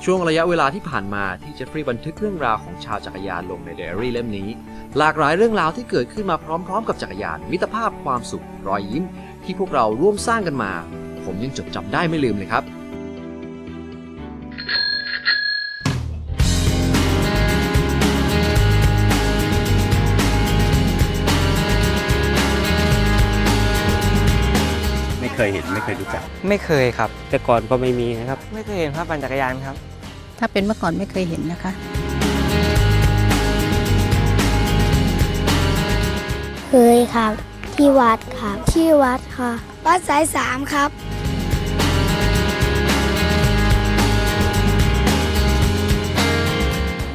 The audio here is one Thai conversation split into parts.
ลอดช่วงระยะเวลาที่ผ่านมาที่เจฟฟรีย์บันทึกเรื่องราวของชาวจักรยานลงในไดอารี่เล่มนี้ หลากหลายเรื่องราวที่เกิดขึ้นมาพร้อมๆ กับจักรยาน มิตรภาพความสุขรอยยิ้ม ที่พวกเราร่วมสร้างกันมา ผมยังจดจำได้ไม่ลืมเลยครับไม่เคยเห็นไม่เคยรู้จัก ไม่เคยครับ แต่ก่อนก็ไม่มีนะครับ ไม่เคยเห็นภาพปั่นจักรยานครับ ถ้าเป็นเมื่อก่อนไม่เคยเห็นนะคะ เคยครับที่วัดครับที่วัดค่ะ วัดสายสามครับ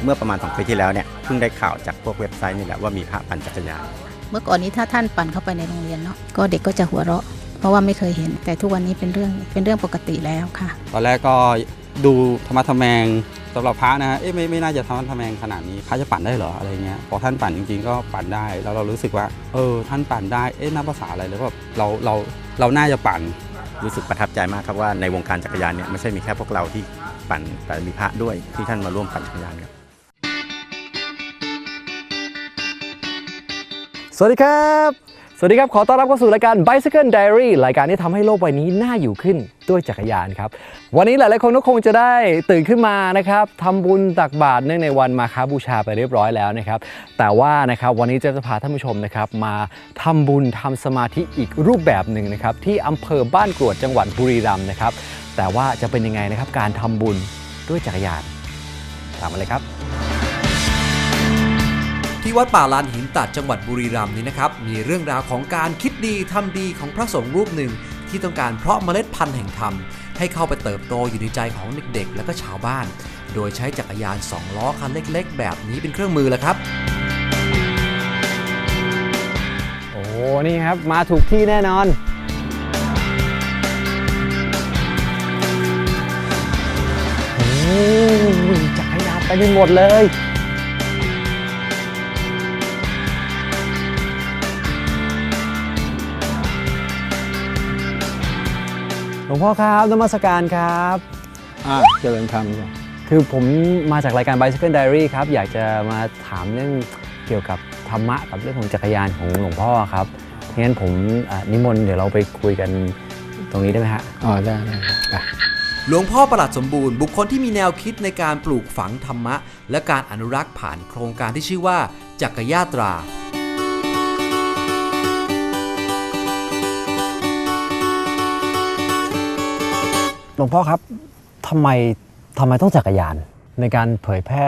เมื่อประมาณ2ปีที่แล้วเนี่ยเพิ่งได้ข่าวจากพวกเว็บไซต์นี่แหละว่ามีพระปั่นจักรยานเมื่อก่อนนี้ถ้าท่านปั่นเข้าไปในโรงเรียนเนาะก็เด็กก็จะหัวเราะ เพราะว่าไม่เคยเห็น แต่ทุกวันนี้เป็นเรื่องเป็นเรื่องปกติแล้วค่ะ ตอนแรกก็ ดูธรรมะทแมงสำหรับพระนะฮะเอ๊ะไม่ไม่น่าจะธรรมะทแมงขนาดนี้พระจะปั่นได้เหรออะไรเงี้ยพอท่านปั่นจริงๆ ก็ปั่นได้ แล้วเรารู้สึกว่าเออท่านปั่นได้เอ๊ะนับภาษาอะไรหรือว่าเราเราเราน่าจะปั่นรู้สึกประทับใจมากครับว่าในวงการจักรยานเนี่ยไม่ใช่มีแค่พวกเราที่ปั่นแต่มีพระด้วยที่ท่านมาร่วมปั่นจักรยานครับสวัสดีครับ สวัสดีครับ ขอต้อนรับเข้าสู่รายการ Bicycle Diary รายการที่ทำให้โลกใบนี้น่าอยู่ขึ้นด้วยจักรยานครับ วันนี้หลายๆคนก็คงจะได้ตื่นขึ้นมานะครับทำบุญตักบาตรเนื่องในวันมาคาบูชาไปเรียบร้อยแล้วนะครับ แต่ว่านะครับวันนี้จะจะพาท่านผู้ชมนะครับมาทำบุญทำสมาธิอีกรูปแบบหนึ่งนะครับที่อำเภอบ้านกรวดจังหวัดบุรีรัมย์นะครับ แต่ว่าจะเป็นยังไงนะครับการทำบุญด้วยจักรยานตามมาเลยครับ ที่วัดป่าลานหินตัดจังหวัดบุรีรัมย์นี้นะครับ มีเรื่องราวของการคิดดีทำดีของพระสงฆ์รูปหนึ่ง ที่ต้องการเพราะเมล็ดพันธุ์แห่งธรรม ให้เข้าไปเติบโตอยู่ในใจของเด็กๆ และก็ชาวบ้าน โดยใช้จักรยานสองล้อคันเล็ก ๆ แบบนี้เป็นเครื่องมือแล้วครับ โอ้นี่ครับ มาถูกที่แน่นอนโอ้จักรยานไปหมดเลย งพ่อครับนมัสการครับอ่าเจริญธรรมจ้ะคือผมมาจากรายการ Bicycle Diary ครับ อยากจะมาถามเรื่องเกี่ยวกับธรรมะกับเรื่องของจักรยานของหลวงพ่อครับงั้นผมอะนิมนต์เดี๋ยวเราไปคุยกันตรงนี้ได้ไหมฮะอ๋อได้ได้ไปหลวงพ่อประหลัดสมบูรณ์บุคคลที่มีแนวคิดในการปลูกฝังธรรมะ และการอนุรักษ์ผ่านโครงการที่ชื่อว่า จักรยาตรา หลวงพ่อครับทำไมทำไมต้องจักรยาน ในการเผยแพร่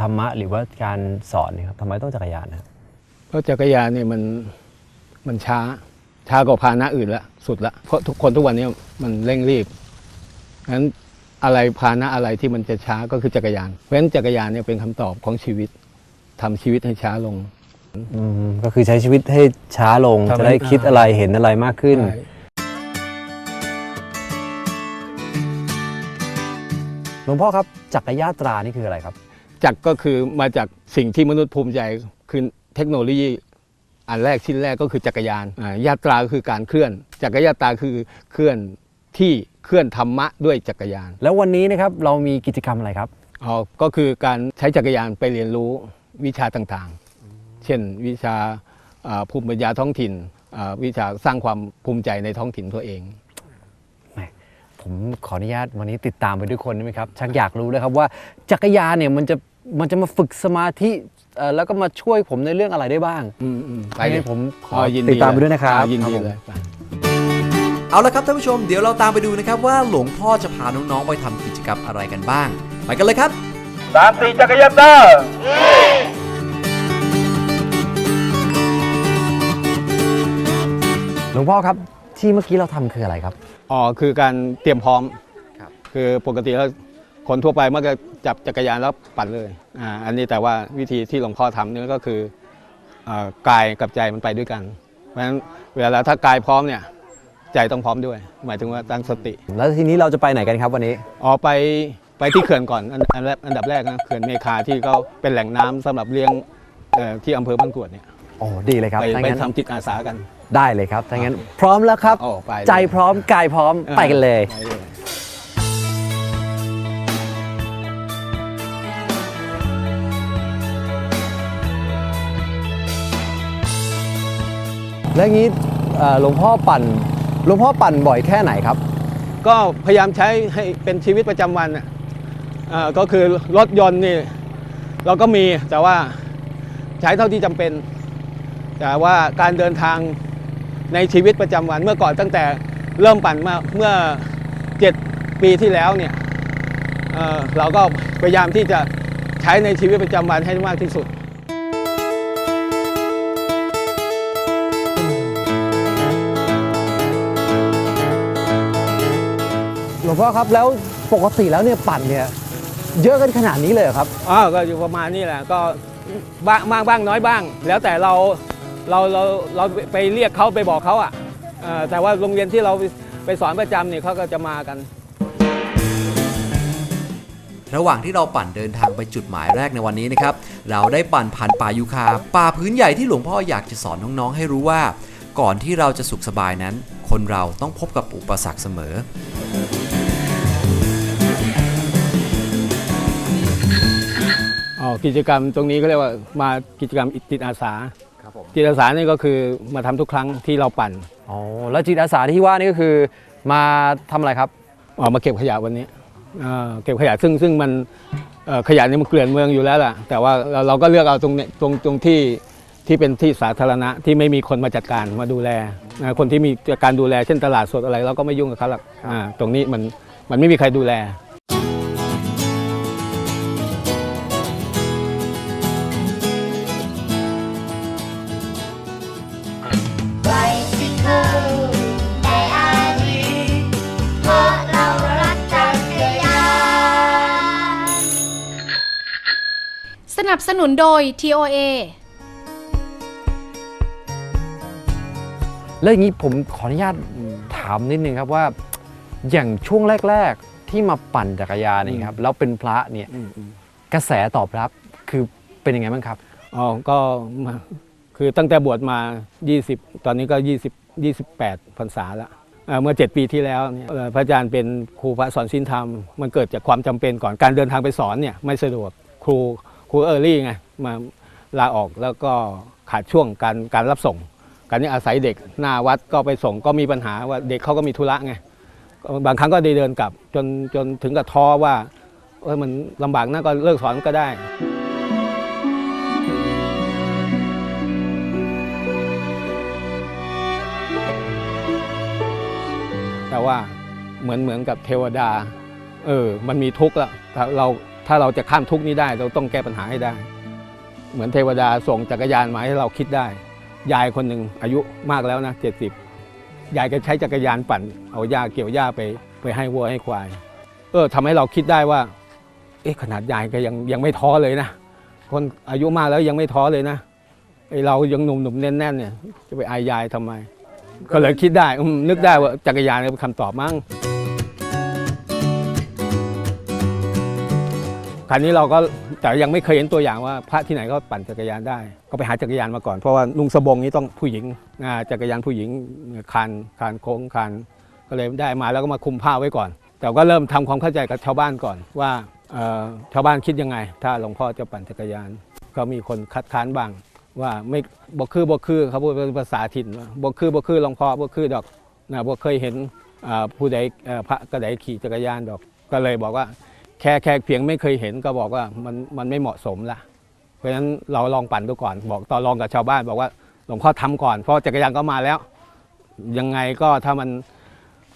ธรรมะหรือว่าการสอนเนี่ยครับทำไมต้องจักรยานนะครับเพราะจักรยานเนี่ยมันมันช้าช้ากว่าพาหนะอื่นละสุดละเพราะทุกคนทุกวันนี้มันเร่งรีบงั้นอะไรพาหนะอะไรที่มันจะช้าก็คือจักรยาน เพราะฉะนั้นจักรยานเนี่ยเป็นคำตอบของชีวิตทำชีวิตให้ช้าลงอืมก็คือใช้ชีวิตให้ช้าลงทำให้จะได้คิดอะไรเห็นอะไรมากขึ้น ลวงพ่อครับจักรยานตรานี่คืออะไรครับ จักรก็คือมาจากสิ่งที่มนุษย์ภูมิใจคือเทคโนโลยีอันแรกชิ้นแรกก็คือจักรยานอ่ายาตราก็คือการเคลื่อน จักรยานตราคือเคลื่อนที่เคลื่อนธรรมะด้วยจักรยาน แล้ววันนี้นะครับเรามีกิจกรรมอะไรครับอ๋อก็คือการใช้จักรยานไปเรียนรู้วิชาต่างๆ เช่นวิชาอ่าภูมิปัญญาท้องถิ่นอ่าวิชาสร้างความภูมิใจในท้องถิ่นตัวเอง ผมขออนุญาตวันนี้ติดตามไปด้วยคนได้ไหมครับชักอยากรู้เลยครับว่าจักรยานเนี่ยมันจะมันจะมาฝึกสมาธิเอ่อแล้วก็มาช่วยผมในเรื่องอะไรได้บ้างอืมอืมไปเลยผมขอยินติดตามไปด้วยนะครับอ่ายินดีครับผมเลยไป เอาละครับท่านผู้ชมเดี๋ยวเราตามไปดูนะครับว่าหลวงพ่อจะพาน้องๆไปทำกิจกรรมอะไรกันบ้าง ไปกันเลยครับหลวงพ่อครับ ที่เมื่อกี้เราทำคืออะไรครับ อ๋อ คือการเตรียมพร้อมครับ คือปกติแล้วคนทั่วไปมักจะจับจักรยานแล้วปั่นเลย อ่า อันนี้แต่ว่าวิธีที่หลวงพ่อทำเนี่ยก็คืออ่ากายกับใจมันไปด้วยกัน เพราะฉะนั้นเวลาถ้ากายพร้อมเนี่ยใจต้องพร้อมด้วย หมายถึงว่าตั้งสติ แล้วทีนี้เราจะไปไหนกันครับวันนี้ออกไปไปที่เขื่อนก่อนอันอันแรกอันดับแรกนะเขื่อนเมคาที่เขาเป็นแหล่งน้ำสำหรับเลี้ยงเอ่อที่อำเภอบ้านกรวดเนี่ยโอ้ดีเลยครับไปถ้าไปงั้นทำจิตอาสากัน ได้เลยครับถ้างั้นพร้อมแล้วครับ โอ้ไปใจพร้อมกายพร้อมไปกันเลย แล้วงี้หลวงพ่อปั่นหลวงพ่อปั่นบ่อยแค่ไหนครับ ก็พยายามใช้ให้เป็นชีวิตประจำวันน่ะก็คือรถยนต์นี่เราก็มีแต่ว่าใช้เท่าที่จำเป็น แต่ว่าการเดินทาง ในชีวิตประจำวันเมื่อก่อนตั้งแต่เริ่มปั่นมาเมื่อ 7 ปีที่แล้วเนี่ยเอ่อเราก็พยายามที่จะใช้ในชีวิตประจำวันให้มากที่สุดหลวงพ่อครับแล้วปกติแล้วเนี่ยปั่นเนี่ยเยอะกันขนาดนี้เลยเหรอครับอ๋อก็อยู่ประมาณนี้แหละก็บ้างบ้างบ้างน้อยบ้าง แล้วแต่เรา เราเราเราไปเรียกเขาไปบอกเขาอะเอ่อแต่ว่าโรงเรียนที่เราไปสอนประจำเนี่ยเขาก็จะมากัน ระหว่างที่เราปั่นเดินทางไปจุดหมายแรกในวันนี้นะครับ เราได้ปั่นผ่านป่ายูคาป่าพื้นใหญ่ที่หลวงพ่ออยากจะสอนน้องๆให้รู้ว่า ก่อนที่เราจะสุขสบายนั้น คนเราต้องพบกับอุปสรรคเสมออ๋อกิจกรรมตรงนี้ก็เรียกว่ามากิจกรรมจิตอาสา ครับผมจิตอาสานี่ก็คือมาทำทุกครั้งที่เราปั่นอ๋อแล้วจิตอาสาที่ว่านี่ก็คือมาทำอะไรครับออกมาเก็บขยะวันนี้เอ่อเก็บขยะซึ่งซึ่งมันเอ่อขยะนี่มันเกลื่อนเมืองอยู่แล้วล่ะ แต่ว่าเราเราก็เลือกเอาตรงเนี้ยตรงตรงที่ที่เป็นที่สาธารณะที่ไม่มีคนมาจัดการมาดูแลนะคนที่มีการดูแลเช่นตลาดสดอะไร เราก็ไม่ยุ่งกับเขาหรอกอ่าตรงนี้มันมันไม่มีใครดูแล นับสนุนโดย TOA แล้วอย่างนี้ผมขออนุญาตถามนิดนึงครับว่า อย่างช่วงแรก ๆ ที่มาปั่นจักรยานนี่ครับแล้วเป็นพระเนี่ยกระแสตอบรับคือเป็นยังไงบ้างครับอ๋อก็มาคือตั้งแต่บวชมา 20 ตอนนี้ก็ 20 28พรรษาแล้วเอ่อเมื่อ 7 ปีที่แล้วเนี่ยเอ่อพระอาจารย์เป็นครูพระสอนศีลธรรม มันเกิดจากความจำเป็นก่อนการเดินทางไปสอนเนี่ยไม่สะดวกครู ครูเออร์ลี่ไงมาลาออกแล้วก็ขาดช่วงการการรับส่งการนี้อาศัยเด็กหน้าวัดก็ไปส่งก็มีปัญหาว่าเด็กเขาก็มีธุระไงบางครั้งก็ได้เดินกลับ จนจนถึงกับท้อว่าเออมันลำบากนะก็เลิกสอนก็ได้แต่ว่าเหมือนเหมือนกับเทวดา เออ มันมีทุกข์ล้วถ้าเรา ถ้าเราจะข้ามทุกนี้ได้ เราต้องแก้ปัญหาให้ได้ เหมือนเทวดาส่งจักรยานมาให้เราคิดได้ ยายคนหนึ่งอายุมากแล้วนะเจ็ดสิบยายก็ใช้จักรยานปั่น เอาหญ้าเกี่ยวหญ้าไปไปให้วัวให้ควายเออทำให้เราคิดได้ว่า เอ๊ะขนาดยายก็ยังยังไม่ท้อเลยนะ คนอายุมากแล้วยังไม่ท้อเลยนะไอเรายังหนุ่มๆแน่นๆเนี่ยจะไปอายยายทำไม ก็เลยคิดได้นึกได้ว่าจักรยานเป็นคำตอบมั้ง คราวนี้เราก็แต่ยังไม่เคยเห็นตัวอย่างว่าพระที่ไหนก็ปั่นจักรยานได้ ก็ไปหาจักรยานมาก่อน เพราะว่าลุงสบงนี้ต้องผู้หญิงจักรยานผู้หญิงคานคานโค้งคานก็เลยได้มาแล้วก็มาคุมผ้าไว้ก่อน แต่ก็เริ่มทำความเข้าใจกับชาวบ้านก่อนว่าชาวบ้านคิดยังไง ถ้าหลวงพ่อจะปั่นจักรยาน ก็มีคนคัดค้านบ้างว่าไม่บ่คือบ่คือเขาพูดเป็นภาษาถิ่นว่าบ่คือบ่คือหลวงพ่อบ่คือดอกนะบ่เคยเห็นผู้ใดพระก็ใดขี่จักรยานดอก ก็เลยบอกว่า แค่แค่เพียงไม่เคยเห็นก็บอกว่ามันมันไม่เหมาะสมละเพราะฉะนั้นเราลองปั่นดูก่อน บอกต่อรองกับชาวบ้าน บอกว่าหลวงพ่อทำก่อน เพราะจักรยานก็มาแล้ว ยังไงก็ถ้ามัน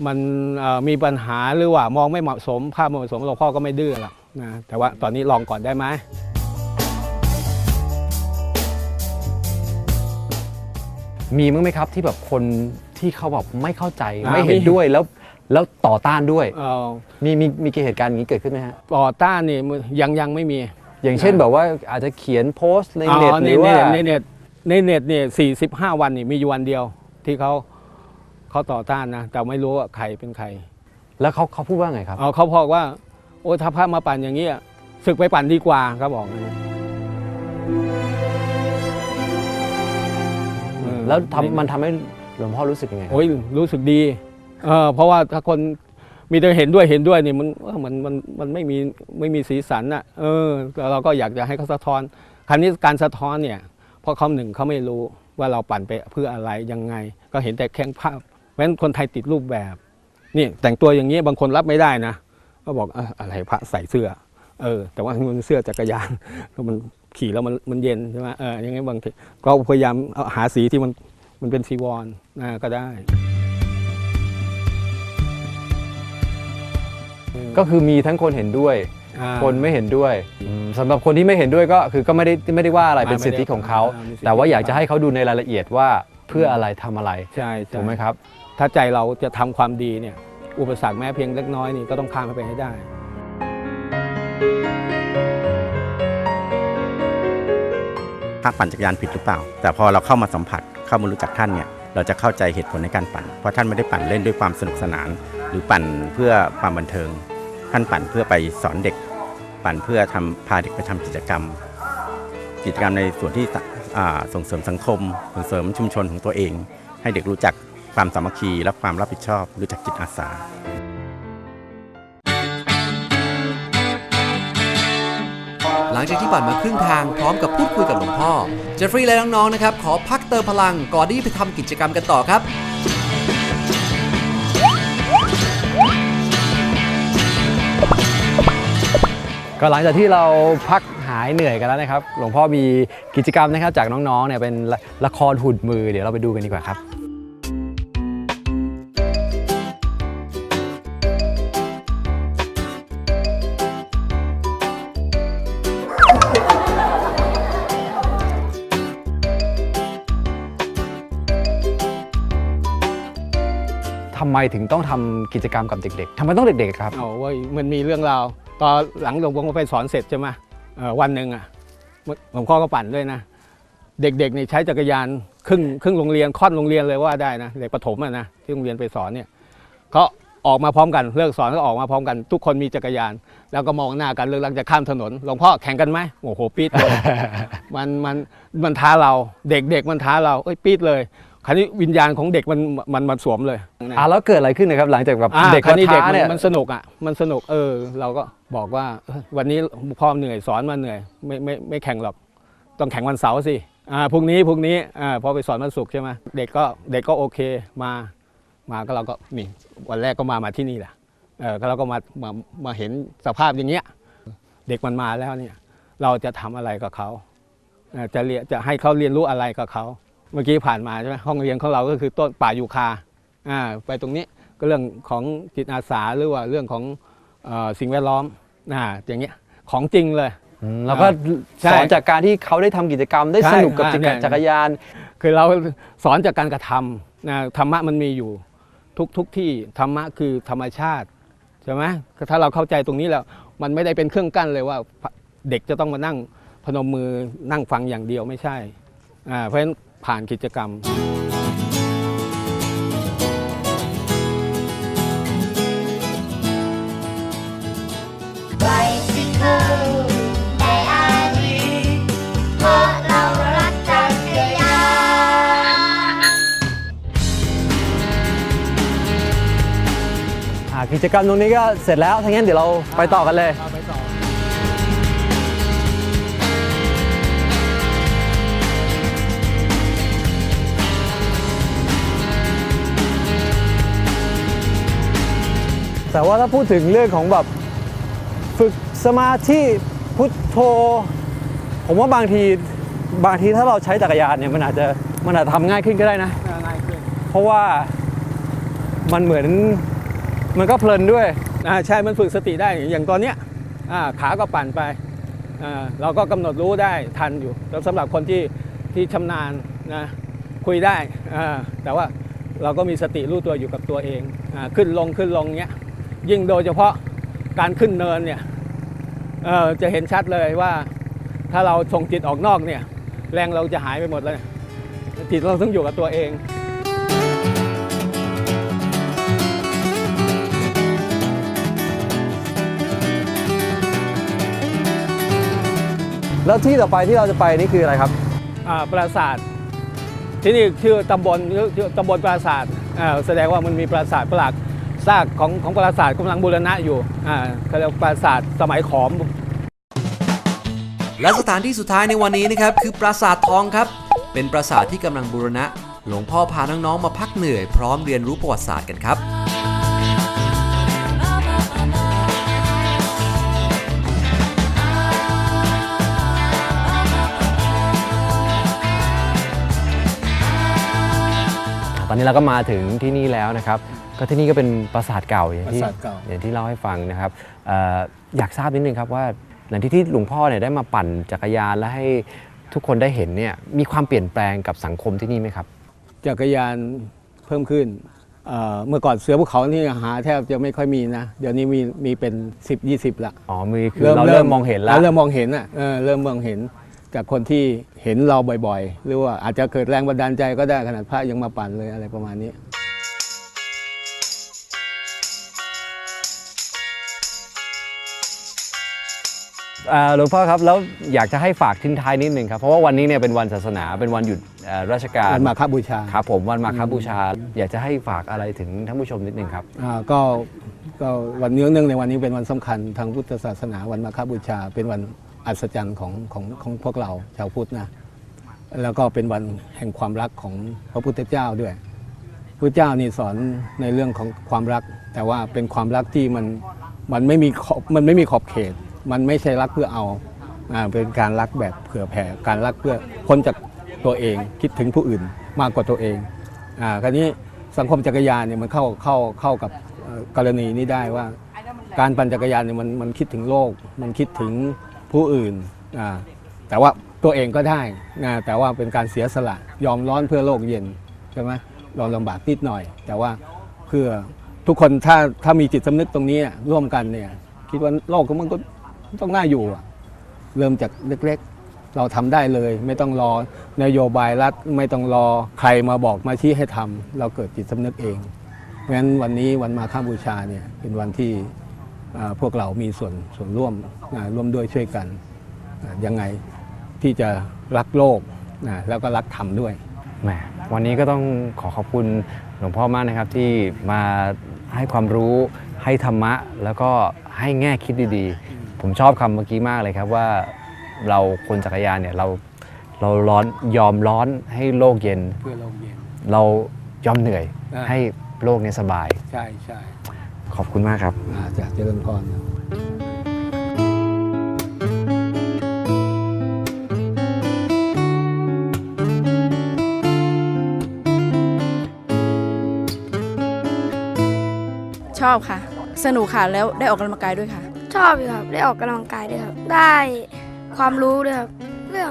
มันเอ่อมีปัญหาหรือว่ามองไม่เหมาะสม ภาพไม่เหมาะสมหลวงพ่อก็ไม่ดื้อหรอกนะแต่ว่าตอนนี้ลองก่อนได้ไหมมีมั้งไหมครับที่แบบคนที่เขาแบบไม่เข้าใจอ่าไม่เห็นมีด้วยแล้ว แล้วต่อต้านด้วย เอ่อมีมีมีเหตุการณ์อย่างนี้เกิดขึ้นไหมฮะ ต่อต้านนี่มันยังยังไม่มีอย่างเช่นแบบว่าอาจจะเขียนโพสต์ในอ๋อเน็ตหรือว่าในเน็ตในเน็ตเนี่ยสี่สิบห้าวันนี่มีอยู่วันเดียว ที่เขาเขาต่อต้านนะแต่ไม่รู้ว่าใครเป็นใครแล้วเขาเขาพูดว่าไงครับ เอาเขาบอกว่า โอ้ถ้าพระมาปั่นอย่างนี้ยศึกไปปั่นดีกว่าเขาบอกอย่างนี้เออแล้วทำมันทำให้หลวงพ่อรู้สึกยังไงครับโอ้ยรู้สึกดี เออเพราะว่าถ้าคนมีแต่เห็นด้วยเห็นด้วยนี่มันมันมันมันไม่มีไม่มีสีสันอะเออเราก็อยากจะให้เขาสะท้อนคราวนี้การสะท้อนเนี่ยเพราะเขาหนึ่งเขาไม่รู้ว่าเราปั่นไปเพื่ออะไรยังไง ก็เห็นแต่แค่ภาพเพราะฉะนั้นคนไทยติดรูปแบบนี่แต่งตัวอย่างนี้บางคนรับไม่ได้นะก็บอกออะไรพระใส่เสื้อ เออ แต่ว่ามันเสื้อจักรยานก็มันขี่แล้วมันมันเย็นใช่ไหมเอออย่างงี้บางทีก็พยายามหาสีที่มันมันเป็นซีวรนะก็ได้ ก็คือมีทั้งคนเห็นด้วยอ่าคนไม่เห็นด้วยอืมสำหรับคนที่ไม่เห็นด้วยก็คือก็ไม่ได้ไม่ได้ว่าอะไรไม่เป็นสิทธิของเขาไม่ได้แต่ว่าอยากจะให้เขาดูในรายละเอียดว่าเพื่ออะไรทำอะไรใช่ใช่ถูกไหมครับ ถ้าใจเราจะทำความดีเนี่ยอุปสรรคแม้เพียงเล็กน้อยนี่ก็ต้องข้ามมันไปให้ได้พระปั่นจักรยานผิดหรือเปล่า แต่พอเราเข้ามาสัมผัสเข้ามารู้จักท่านเนี่ยเราจะเข้าใจเหตุผลในการปั่น เพราะท่านไม่ได้ปั่นเล่นด้วยความสนุกสนานห รือปั่นเพื่อความบันเทิง ท่านปั่นเพื่อไปสอนเด็ก ปั่นเพื่อทำพาเด็กไปทำกิจกรรม กิจกรรมในส่วนที่ส่งเสริมสังคม ส่งเสริมชุมชนของตัวเอง ให้เด็กรู้จักความสามัคคีและความรับผิดชอบ รู้จักจิตอาสาหลังจากที่ปั่นมาครึ่งทางพร้อมกับพูดคุยกับหลวงพ่อ เจฟฟรีย์และน้องๆนะครับ ขอพักเติมพลังก่อนที่จะไปทำกิจกรรมกันต่อครับ ก็หลังจากที่เราพักหายเหนื่อยกันแล้วนะครับ หลวงพ่อมีกิจกรรมนะครับจากน้องๆเนี่ยเป็นละละครหุ่นมือเดี๋ยวเราไปดูกันดีกว่าครับ ไมถึงต้องทำกิจกรรมกับเด็ก ๆทำไมต้องเด็กๆครับ เอาเว้ยมันมีเรื่องราวตอนหลังหลวงพ่อไปสอนเสร็จใช่ไหมเอ่อวันหนึ่งอะหลวงพ่อก็ปั่นด้วยนะ เด็กๆนี่ใช้จักรยานครึ่งครึ่งโรงเรียนค่อนโรงเรียนเลยว่าได้นะเด็กประถมอะนะที่โรงเรียนไปสอนเนี่ยก็ออกมาพร้อมกันเลิกสอนก็ออกมาพร้อมกัน ทุกคนมีจักรยาน แล้วก็มองหน้ากันเรื่องหลังจะข้ามถนนหลวงพ่อแข่งกันไหมโอ้โหปี๊ดเลย มันมันมันท้าเราเด็กๆมันท้าเราเอ้ยปี๊ดเลย คราวนี้วิญญาณของเด็กมันมันมันสวมเลยอะแล้วเกิดอะไรขึ้นนะครับหลังจากแบบอ่าเด็กคราวมานี้เด็กท้ามันเนี่ยมันสนุกอะมันสนุกเออ เราก็บอกว่าเอ้ยวันนี้พ่อเหนื่อยสอนมาเหนื่อยไม่ไม่ไม่แข่งหรอกต้องแข่งวันเสาร์สิอ่าพรุ่งนี้พรุ่งนี้อ่าพอไปสอนวันศุกร์ใช่ไหมเด็กก็เด็กก็โอเคมา มาก็เราก็นี่วันแรกก็มามาที่นี่แหละเออก็เราก็มามามาเห็นสภาพอย่างเงี้ยเด็กมันมาแล้วเนี่ย เราจะทำอะไรกับเขาเอ่อจะเรียนจะให้เขาเรียนรู้อะไรกับเขา เมื่อกี้ผ่านมาใช่ไหมห้องเรียนของเราก็คือต้นป่ายูคาอ่าไปตรงนี้ก็เรื่องของจิตอาสาหรือว่าเรื่องของเออสิ่งแวดล้อมอ่าอย่างเงี้ยของจริงเลยอืมแล้วก็ใช่สอนจากการที่เขาได้ทำกิจกรรมได้ใช่สนุกกับอ่าจักรเนี่ยจักรยาน คือเราสอนจากการกระทำนะธรรมะมันมีอยู่ทุกทุกที่ธรรมะคือธรรมชาติใช่ไหมถ้าเราเข้าใจตรงนี้แล้ว มันไม่ได้เป็นเครื่องกั้นเลยว่าเด็กจะต้องมานั่งพนมมือนั่งฟังอย่างเดียวไม่ใช่อ่าเพราะฉะนั้น ผ่านกิจกรรม Bicycle ในอารีเพราะเรารักจักรยาน อ่ากิจกรรมตรงนี้ก็เสร็จแล้วทั้างนั้นเดี๋ยวเราไปต่อกันเลย แต่ว่าถ้าพูดถึงเรื่องของแบบฝึกสมาธิพุทโธ ผมว่าบางทีบางทีถ้าเราใช้จักรยานเนี่ยมันอาจจะมันอาจจะทำง่ายขึ้นก็ได้นะ ง่ายขึ้นเพราะว่ามันเหมือนมันก็เพลินด้วยอ่าใช่มันฝึกสติได้อย่างตอนเนี้ยอ่าขาก็ปั่นไปอ่าเราก็กำหนดรู้ได้ทันอยู่แล้วสำหรับคนที่ที่ชำนาญนะคุยได้อ่าแต่ว่าเราก็มีสติรู้ตัวอยู่กับตัวเองอาขึ้นลงขึ้นลงเนี้ย ยิ่งโดยเฉพาะการขึ้นเนินเนี่ยเอ่อจะเห็นชัดเลยว่าถ้าเราส่งจิตออกนอกเนี่ยแรงเราจะหายไปหมดเลยจิตเราต้องอยู่กับตัวเองแล้วที่ต่อไปที่เราจะไปนี่คืออะไรครับอ่าปราสาทที่นี่ชื่อตำบลชื่อตำบลปราสาทอ่าแสดงว่ามันมีปราสาทปราก ซากของของปราสาทกำลังบูรณะอยู่อ่าเขาเรียกว่าปราสาทสมัยขอม และสถานที่สุดท้ายในวันนี้นะครับคือปราสาททองครับ เป็นปราสาทที่กำลังบูรณะ หลวงพ่อพาน้องๆมาพักเหนื่อยพร้อมเรียนรู้ประวัติศาสตร์กันครับ ตอนนี้เราก็มาถึงที่นี่แล้วนะครับ ก็ที่นี่ก็เป็นปราสาทเก่าอย่างที่ปราสาทเก่า อย่างที่เล่าให้ฟังนะครับเอ่ออยากทราบนิดนึงครับว่าหลังที่ที่หลวงพ่อเนี่ยได้มาปั่นจักรยานและให้ทุกคนได้เห็นเนี่ยมีความเปลี่ยนแปลงกับสังคมที่นี่ไหมครับ จักรยานเพิ่มขึ้นเอ่อเมื่อก่อนเสือภูเขานี่หาแทบจะไม่ค่อยมีนะ เดี๋ยวนี้มีมีเป็น 10 20 ละ อ๋อมีคือเราเริ่มมองเห็นแล้วเราเริ่มมองเห็นอะเออเริ่มมองเห็นจากคนที่เห็นเราบ่อยๆ หรือว่าอาจจะเกิดแรงบันดาลใจก็ได้ขนาดพระยังมาปั่นเลยอะไรประมาณนี้ หลวงพ่อครับแล้วอยากจะให้ฝากทิ้งท้ายนิดนึงครับเพราะว่าวันนี้เนี่ยเป็นวันศาสนาเป็นวันหยุดเอ่อราชการวันมาคบูชาครับผมวันมาคบูชา อยากจะให้ฝากอะไรถึงท่านผู้ชมนิดนึงครับอ่าก็ก็วันเนื่องเนื่องในวันนี้เป็นวันสำคัญทางพุทธศาสนาวันมาคบูชา เป็นวันอัศจรรย์ของของของพวกเราชาวพุทธนะแล้วก็เป็นวันแห่งความรักของพระพุทธเจ้าด้วยพระเจ้านี่สอนในเรื่องของความรัก แต่ว่าเป็นความรักที่มันมันไม่มีขอบมันไม่มีขอบเขต มันไม่ใช่รักเพื่อเอาอเป็นการรักแบบเผื่อแผ่การรักเพื่อพ้นจากตัวเองคิดถึงผู้อื่นมากกว่าตัวเองอ่าคราวนี้สังคมจักรยานเนี่ยมันเข้าเข้าเข้ากับกรณีนี้ได้ว่า การปั่นจักรยานเนี่ยมันมันคิดถึงโลก มันคิดถึงผู้อื่นอ่าแต่ว่าตัวเองก็ได้นะแต่ว่าเป็นการเสียสละยอมร้อนเพื่อโลกเย็นใช่ไหมยอมลำบากนิดหน่อย แต่ว่าเพื่อทุกคนถ้าถ้ามีจิตสำนึกตรงนี้ร่วมกันเนี่ยคิดว่าโลกมันก็ ต้องน่าอยู่อะเริ่มจากเล็กๆ เราทำได้เลย ไม่ต้องรอนโยบายรัฐไม่ต้องรอใครมาบอกมาชี้ให้ทำเราเกิดจิตสำนึกเองเพราะฉะนั้นวันนี้วันมาฆบูชาเนี่ยเป็นวันที่อ่าพวกเรามีส่วนส่วนร่วมอ่าร่วมด้วยช่วยกันอ่ายังไงที่จะรักโลกนะแล้วก็รักธรรมด้วย แหมวันนี้ก็ต้องขอขอบคุณหลวงพ่อมากนะครับที่มาให้ความรู้ให้ธรรมะ แล้วก็ให้แง่คิดดี ผมชอบคำเมื่อกี้มากเลยครับว่าเราคนจักรยานเนี่ยเราเราร้อนยอมร้อนให้โลกเย็น เพื่อโลกเย็น เรายอมเหนื่อยอ่า ให้โลกเนี้สบาย ใช่ใช่ขอบคุณมากครับอาจากเจริญพรนะชอบค่ะ สนุกค่ะแล้วได้ออกกำลังกายด้วยค่ะ ชอบอยู่ครับได้ออกกำลังกายด้วยครับ ได้ความรู้ด้วยครับเรื่อง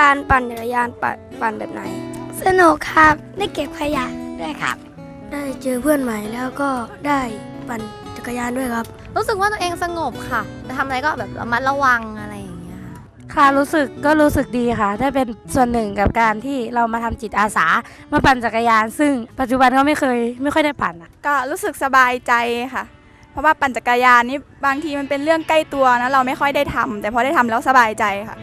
การปั่นจักรยานปั่นปั่นแบบไหน สนุกครับได้เก็บขยะด้วยครับ ได้เจอเพื่อนใหม่แล้วก็ได้ปั่นจักรยานด้วยครับ รู้สึกว่าตัวเองสงบค่ะจะทำอะไรก็แบบระมัดระวังอะไรอย่างเงี้ยค่ะค่ะรู้สึกก็รู้สึกดีค่ะ ได้เป็นส่วนหนึ่งกับการที่เรามาทำจิตอาสามาปั่นจักรยาน ซึ่งปัจจุบันก็ไม่เคยไม่ค่อยได้ปั่นอะก็รู้สึกสบายใจค่ะ เพราะว่าปั่นจักรยานนี่บางทีมันเป็นเรื่องใกล้ตัวนะเราไม่ค่อยได้ทำแต่พอได้ทำแล้วสบายใจค่ะ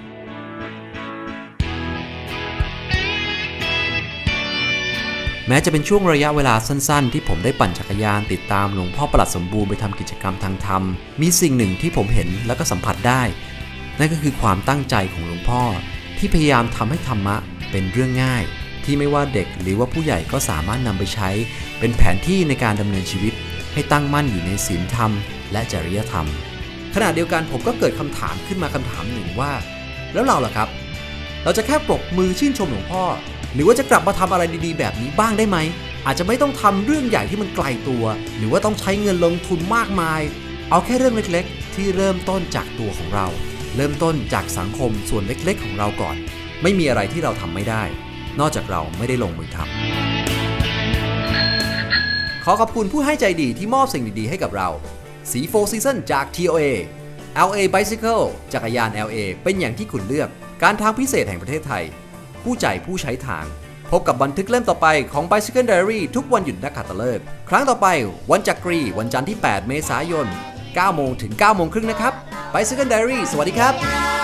แม้จะเป็นช่วงระยะเวลาสั้นๆ ที่ผมได้ปั่นจักรยานติดตามหลวงพ่อประหลัดสมบูรณ์ไปทำกิจกรรมทางธรรม มีสิ่งหนึ่งที่ผมเห็นแล้วก็สัมผัสได้ นั่นก็คือความตั้งใจของหลวงพ่อ ที่พยายามทำให้ธรรมะเป็นเรื่องง่าย ที่ไม่ว่าเด็กหรือว่าผู้ใหญ่ก็สามารถนำไปใช้ เป็นแผนที่ในการดำเนินชีวิต ให้ตั้งมั่นอยู่ในศีลธรรม และจริยธรรม ขณะเดียวกันผมก็เกิดคำถามขึ้นมาคำถามหนึ่งว่า แล้วเราล่ะครับ เราจะแค่ปรบมือชื่นชมหลวงพ่อ หรือว่าจะกลับมาทำอะไรดีๆ แบบนี้บ้างได้ไหม อาจจะไม่ต้องทำเรื่องใหญ่ที่มันไกลตัว หรือว่าต้องใช้เงินลงทุนมากมาย เอาแค่เรื่องเล็กๆ ที่เริ่มต้นจากตัวของเรา เริ่มต้นจากสังคมส่วนเล็กๆ ของเราก่อน ไม่มีอะไรที่เราทำไม่ได้ นอกจากเราไม่ได้ลงมือทำข อขอบคุณผู้ให้ใจดีที่มอบสิ่งดีๆให้กับเราสีโฟซีซันจาก TOA LA Bicycle จักรยาน LA เป็นอย่างที่คุณเลือก การทางพิเศษแห่งประเทศไทย ผู้ใจผู้ใช้ทาง พบกับบันทึกเล่มต่อไปของ Bicycle Diary ทุกวันหยุดนักขัตฤกษ์ครั้งต่อไปวันจักรี วันจันทร์ที่ 8 เมษายน 9 โมงถึง 9 โมงครึ่งนะครับ Bicycle Diary สวัสดีครับ